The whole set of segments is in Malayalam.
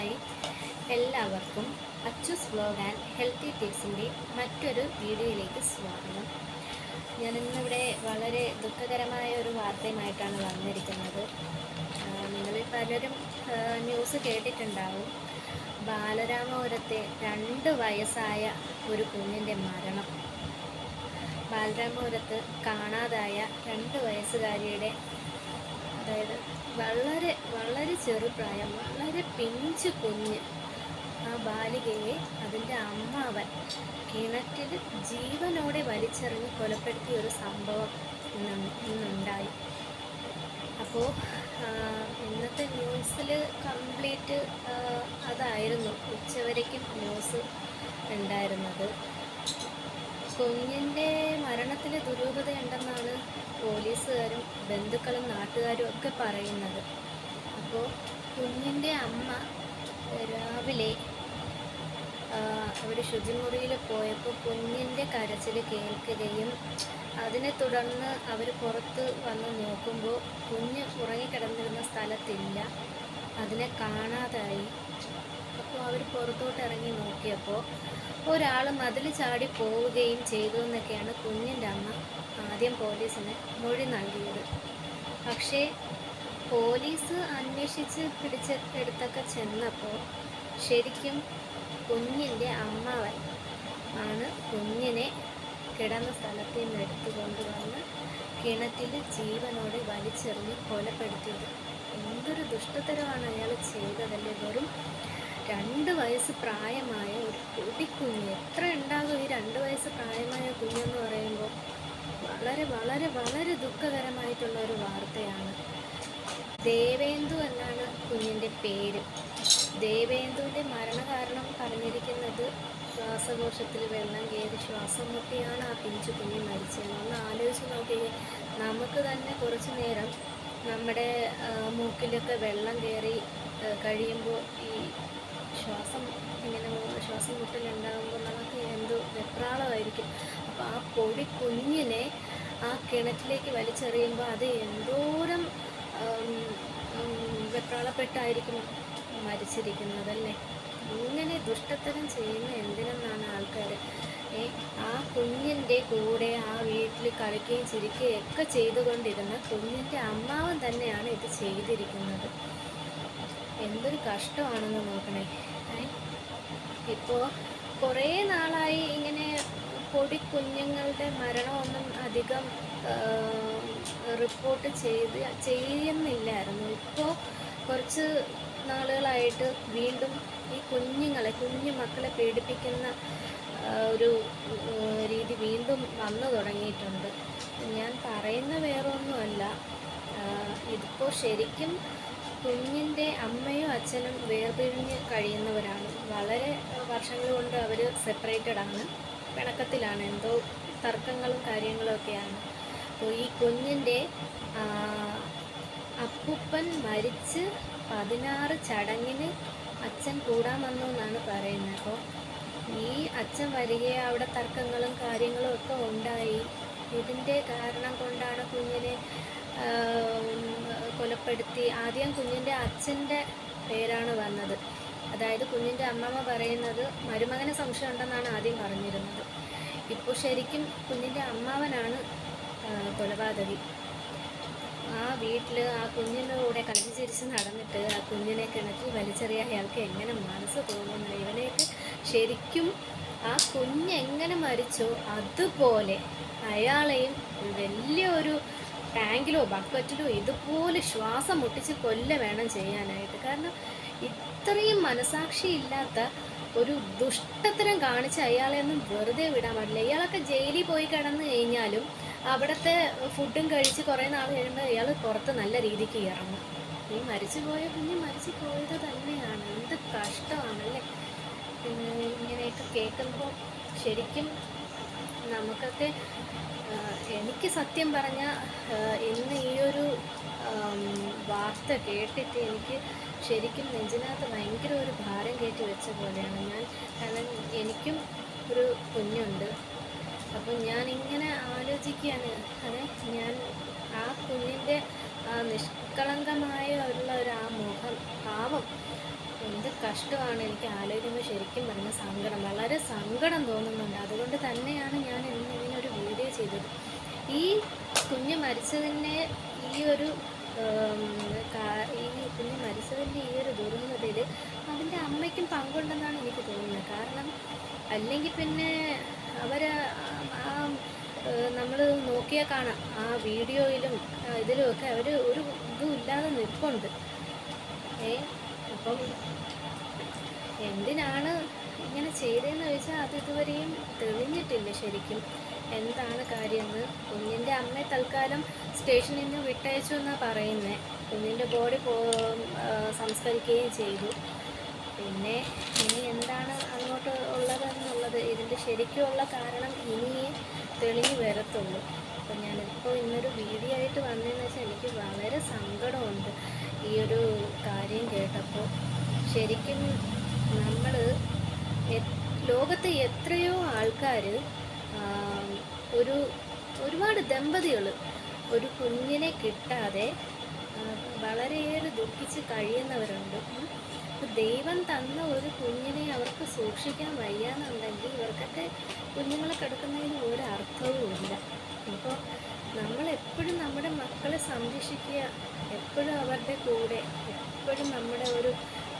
ഹായ് എല്ലാവർക്കും അച്ചൂസ് വ്ലോഗ് ആൻഡ് ഹെൽത്തി ടിപ്സിന്റെ മറ്റൊരു വീഡിയോയിലേക്ക് സ്വാഗതം. ഞാനിന്നിവിടെ വളരെ ദുഃഖകരമായ ഒരു വാർത്തയുമായിട്ടാണ് വന്നിരിക്കുന്നത്. നിങ്ങളിൽ പലരും ന്യൂസ് കേട്ടിട്ടുണ്ടാവും. ബാലരാമപുരത്തെ രണ്ട് വയസ്സായ ഒരു കുഞ്ഞിന്റെ മരണം. ബാലരാമപുരത്ത് കാണാതായ രണ്ട് വയസ്സുകാരിയുടെ അതായത് വളരെ വളരെ ചെറുപ്രായം വളരെ പിഞ്ചു കുഞ്ഞ്. ആ ബാലികയെ അതിന്റെ അമ്മാവൻ കിണറ്റിൽ ജീവനോടെ വലിച്ചെറിഞ്ഞ് കൊലപ്പെടുത്തിയ ഒരു സംഭവം ഇന്ന് ഇന്നുണ്ടായി. അപ്പോൾ ഇന്നത്തെ ന്യൂസിൽ കംപ്ലീറ്റ് അതായിരുന്നു ഉച്ചവരയ്ക്കും ന്യൂസ് ഉണ്ടായിരുന്നത്. കുഞ്ഞിന്റെ മരണത്തിൽ ദുരൂഹതയുണ്ടെന്നാണ് ബന്ധുക്കളും നാട്ടുകാരും ഒക്കെ പറയുന്നത്. അപ്പോൾ കുഞ്ഞിന്റെ അമ്മ രാവിലെ അവിടെ ശുചിമുറിയിൽ പോയപ്പോൾ കുഞ്ഞിന്റെ കരച്ചിൽ കേൾക്കുകയും അതിനെ തുടർന്ന് അവർ പുറത്ത് വന്ന് നോക്കുമ്പോൾ കുഞ്ഞ് ഉറങ്ങിക്കിടന്നിരുന്ന സ്ഥലത്തില്ല. അതിനെ കാണാതായി. അപ്പോൾ അവർ പുറത്തോട്ട് ഇറങ്ങി നോക്കിയപ്പോൾ ഒരാൾ മതിൽ ചാടി പോവുകയും ചെയ്തു എന്നൊക്കെയാണ് കുഞ്ഞിന്റെ അമ്മ ആദ്യം പോലീസിന് മൊഴി നൽകിയത്. പക്ഷേ പോലീസ് അന്വേഷിച്ച് പിടിച്ച എടുത്തൊക്കെ ചെന്നപ്പോൾ ശരിക്കും കുഞ്ഞിന്റെ അമ്മാവൻ ആണ് കുഞ്ഞിനെ കിടന്ന സ്ഥലത്ത് നിന്ന് എടുത്തു കൊണ്ടുവന്ന് കിണറ്റിൽ ജീവനോടെ വലിച്ചെറിഞ്ഞ് കൊലപ്പെടുത്തിയത്. എന്തൊരു ദുഷ്ടതരമാണ് അയാൾ ചെയ്തതല്ലേ? വെറും രണ്ട് വയസ്സ് പ്രായമായ ഒരു പൊടിക്കുഞ്ഞ്. എത്ര ഉണ്ടാകും ഈ രണ്ട് വയസ്സ് പ്രായമായ കുഞ്ഞെന്ന് പറയുമ്പോൾ വളരെ വളരെ വളരെ ദുഃഖകരമായിട്ടുള്ള ഒരു വാർത്തയാണ്. ദേവേന്ദു എന്നാണ് കുഞ്ഞിന്റെ പേര്. ദേവേന്ദുവിന്റെ മരണകാരണം പറഞ്ഞിരിക്കുന്നത് ശ്വാസകോശത്തിൽ വെള്ളം കയറി ശ്വാസം മുട്ടിയാണ് ആ പിഞ്ചു കുഞ്ഞ് മരിച്ചത്. ഒന്ന് ആലോചിച്ച് നോക്കിയേ നമുക്ക് തന്നെ കുറച്ച് നേരം നമ്മുടെ മൂക്കിലൊക്കെ വെള്ളം കയറി കഴിയുമ്പോൾ ശ്വാസം ഇങ്ങനെ ശ്വാസം മുട്ടലുണ്ടാകുമ്പോൾ നമുക്ക് എന്തോ വെപ്രാളമായിരിക്കും. അപ്പോൾ ആ പൊടി കുഞ്ഞിനെ ആ കിണറ്റിലേക്ക് വലിച്ചെറിയുമ്പോൾ അത് എന്തോരം വെപ്രാളപ്പെട്ടായിരിക്കും മരിച്ചിരിക്കുന്നത് വെപ്രാളപ്പെട്ടായിരിക്കും മരിച്ചിരിക്കുന്നതല്ലേ? ഇങ്ങനെ ദുഷ്ടത്തരം ചെയ്യുന്ന എന്തിനെന്നാണ് ആൾക്കാർ ആ കുഞ്ഞിന്റെ കൂടെ ആ വീട്ടിൽ കളിക്കുകയും ചിരിക്കുകയും ഒക്കെ ചെയ്തുകൊണ്ടിരുന്ന കുഞ്ഞിന്റെ അമ്മാവൻ തന്നെയാണ് ഇത് ചെയ്തിരിക്കുന്നത്. എന്തൊരു കഷ്ടമാണെന്ന് നോക്കണേ. ഇപ്പോൾ കുറേ നാളായി ഇങ്ങനെ പൊടി കുഞ്ഞുങ്ങളുടെ മരണമൊന്നും അധികം റിപ്പോർട്ട് ചെയ്ത് ചെയ്യുന്നില്ലായിരുന്നു. ഇപ്പോൾ കുറച്ച് നാളുകളായിട്ട് വീണ്ടും ഈ കുഞ്ഞുങ്ങളെ കുഞ്ഞു മക്കളെ പീഡിപ്പിക്കുന്ന ഒരു രീതി വീണ്ടും വന്നു തുടങ്ങിയിട്ടുണ്ട്. ഞാൻ പറയുന്ന വേറൊന്നുമല്ല. ഇതിപ്പോൾ ശരിക്കും കുഞ്ഞിന്റെ അമ്മയും അച്ഛനും വേർപിരിഞ്ഞ് കഴിയുന്നവരാണ്. വളരെ വർഷങ്ങൾ കൊണ്ട് അവർ സെപ്പറേറ്റഡ് ആണ്. പിണക്കത്തിലാണ്. എന്തോ തർക്കങ്ങളും കാര്യങ്ങളും ഒക്കെയാണ്. അപ്പോൾ ഈ കുഞ്ഞിന്റെ അപ്പൂപ്പൻ മരിച്ച് പതിനാറ് ചടങ്ങിന് അച്ഛൻ കൂടാൻ വന്നു എന്നാണ് പറയുന്നത്. അപ്പോൾ ഈ അച്ഛൻ വരികയെ അവിടെ തർക്കങ്ങളും കാര്യങ്ങളും ഒക്കെ ഉണ്ടായി. ഇതിന്റെ കാരണം കൊണ്ടാണ് കൊലപ്പെടുത്തി ആദ്യം കുഞ്ഞിന്റെ അച്ഛന്റെ പേരാണ് വന്നത്. അതായത് കുഞ്ഞിന്റെ അമ്മമ്മ പറയുന്നത് മരുമകനെ സംശയം ഉണ്ടെന്നാണ് ആദ്യം പറഞ്ഞിരുന്നത്. ഇപ്പോൾ ശരിക്കും കുഞ്ഞിന്റെ അമ്മാവനാണ് കൊലപാതകി. ആ വീട്ടിൽ ആ കുഞ്ഞിന്റെ കൂടെ കളിച്ച് ചിരിച്ച് നടന്നിട്ട് ആ കുഞ്ഞിനെ കിണറ്റിൽ വലിച്ചെറിയാൻ അയാൾക്ക് എങ്ങനെ മനസ്സ് തോന്നുന്നു? ഇവനെയൊക്കെ ശരിക്കും ആ കുഞ്ഞെങ്ങനെ മരിച്ചോ? അതുപോലെ അയാളെയും വലിയൊരു ടാങ്കിലോ ബക്കറ്റിലോ ഇതുപോലെ ശ്വാസം മുട്ടിച്ച് കൊല്ല വേണം ചെയ്യാനായിട്ട്. കാരണം ഇത്രയും മനസാക്ഷി ഇല്ലാത്ത ഒരു ദുഷ്ടത്തരം കാണിച്ച് അയാളെ ഒന്നും വെറുതെ വിടാൻ പാടില്ല. ഇയാളൊക്കെ ജയിലിൽ പോയി കിടന്നു കഴിഞ്ഞാലും അവിടുത്തെ ഫുഡും കഴിച്ച് കുറേ നാൾ കഴിയുമ്പോൾ ഇയാൾ പുറത്ത് നല്ല രീതിക്ക് ഇറങ്ങും. ഈ മരിച്ചു പോയ കുഞ്ഞ് മരിച്ചു പോയത് തന്നെയാണ്. എന്ത് കഷ്ടമാണല്ലേ ഇങ്ങനെയൊക്കെ കേൾക്കുമ്പോൾ ശരിക്കും നമുക്കൊക്കെ എനിക്ക് സത്യം പറഞ്ഞ ഇന്ന് ഈ ഒരു വാർത്ത കേട്ടിട്ട് എനിക്ക് ശരിക്കും നെഞ്ചിനകത്ത് ഭയങ്കര ഒരു ഭാരം കയറ്റി വെച്ച പോലെയാണ്. ഞാൻ കാരണം എനിക്കും ഒരു കുഞ്ഞുണ്ട്. അപ്പം ഞാൻ ഇങ്ങനെ ആലോചിക്കുകയാണ് ഞാൻ ആ കുഞ്ഞിന്റെ നിഷ്കളങ്കമായ ഉള്ള ഒരു ആ മുഖം ഭാവം എന്ത് കഷ്ടമാണ് എനിക്ക് ആലോചിക്കുമ്പോൾ ശരിക്കും പറഞ്ഞ സങ്കടം വളരെ സങ്കടം തോന്നുന്നുണ്ട്. അതുകൊണ്ട് തന്നെയാണ് ഞാൻ ഇന്ന് ഇങ്ങനെ ഒരു ചെയ്തത്. ഈ കുഞ്ഞ് മരിച്ചതിന്റെ ഈ ഒരു ഈ കുഞ്ഞ് മരിച്ചതിന്റെ ഈ ഒരു ദുരൂഹതയിൽ അതിന്റെ അമ്മയ്ക്കും പങ്കുണ്ടെന്നാണ് എനിക്ക് തോന്നുന്നത്. കാരണം അല്ലെങ്കിൽ പിന്നെ അവർ ആ നമ്മൾ നോക്കിയാൽ കാണാം. ആ വീഡിയോയിലും ഇതിലുമൊക്കെ അവർ ഒരു ഇതും ഇല്ലാതെ നിൽപ്പുണ്ട്. ഏ അപ്പം എന്തിനാണ് ഇങ്ങനെ ചെയ്തതെന്ന് ചോദിച്ചാൽ അത് ഇതുവരെയും തെളിഞ്ഞിട്ടില്ല ശരിക്കും. എന്താണ് കാര്യമെന്ന് കുഞ്ഞിന്റെ അമ്മയെ തൽക്കാലം സ്റ്റേഷനിൽ നിന്ന് വിട്ടയച്ചു എന്നാണ് പറയുന്നത് കുഞ്ഞിന്റെ ബോഡി പോ സംസ്കരിക്കുകയും ചെയ്തു. പിന്നെ ഇനി എന്താണ് അങ്ങോട്ട് ഉള്ളതെന്നുള്ളത് ഇതിന്റെ ശരിക്കുമുള്ള കാരണം ഇനിയേ തെളിഞ്ഞു വരത്തുള്ളൂ. അപ്പം ഞാനിപ്പോൾ ഇന്നൊരു വീഡിയോ ആയിട്ട് വന്നതെന്ന് വെച്ചാൽ എനിക്ക് വളരെ സങ്കടമുണ്ട് ഈ ഒരു കാര്യം കേട്ടപ്പോൾ ശരിക്കും നമ്മൾ ലോകത്തെ എത്രയോ ആൾക്കാർ ഒരു ഒരുപാട് ദമ്പതികൾ ഒരു കുഞ്ഞിനെ കിട്ടാതെ വളരെയേറെ ദുഃഖിച്ച് കഴിയുന്നവരുണ്ട്. ദൈവം തന്ന ഒരു കുഞ്ഞിനെ അവർക്ക് സൂക്ഷിക്കാൻ വയ്യാന്നുണ്ടെങ്കിൽ ഇവർക്കൊക്കെ കുഞ്ഞുങ്ങളെ കിടക്കുന്നതിന് ഒരു അർത്ഥവുമില്ല അപ്പോൾ നമ്മളെപ്പോഴും നമ്മുടെ മക്കളെ സംരക്ഷിക്കുക എപ്പോഴും അവരുടെ കൂടെ എപ്പോഴും നമ്മുടെ ഒരു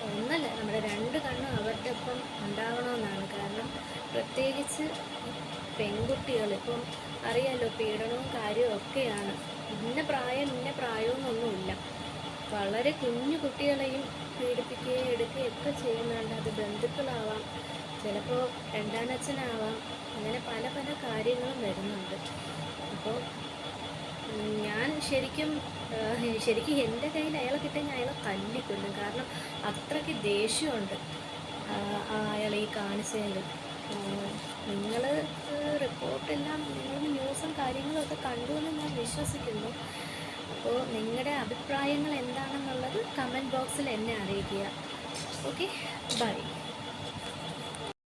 ഒന്നല്ല നമ്മുടെ രണ്ട് കണ്ണും അവരുടെ ഒപ്പം ഉണ്ടാവണമെന്നാണ് കാരണം പ്രത്യേകിച്ച് പെൺകുട്ടികൾ ഇപ്പം അറിയാലോ പീഡനവും കാര്യവും ഒക്കെയാണ്. ഇന്ന പ്രായം ഇന്ന പ്രായമെന്നൊന്നുമില്ല വളരെ കുഞ്ഞു കുട്ടികളെയും പീഡിപ്പിക്കുകയും എടുക്കുകയും ഒക്കെ ചെയ്യുന്നുണ്ട് അത് ബന്ധുക്കളാവാം ചിലപ്പോൾ രണ്ടാനച്ഛനാവാം അങ്ങനെ പല പല കാര്യങ്ങളും വരുന്നുണ്ട്. അപ്പോൾ ഞാൻ ശരിക്കും ശരിക്കും എന്റെ കയ്യിൽ അയാളെ കിട്ടാൻ ഞാൻ അയാളെ തല്ലിക്കൊല്ലും. കാരണം അത്രയ്ക്ക് ദേഷ്യമുണ്ട് അയാളെ ഈ കാണിച്ചതിൽ. നിങ്ങൾ റിപ്പോർട്ടെല്ലാം നിങ്ങളുടെ ന്യൂസും കാര്യങ്ങളും ഒക്കെ കണ്ടു എന്ന് ഞാൻ വിശ്വസിക്കുന്നു. അപ്പോൾ നിങ്ങളുടെ അഭിപ്രായങ്ങൾ എന്താണെന്നുള്ളത് കമന്റ് ബോക്സിൽ എന്നെ അറിയിക്കുക. Okay bye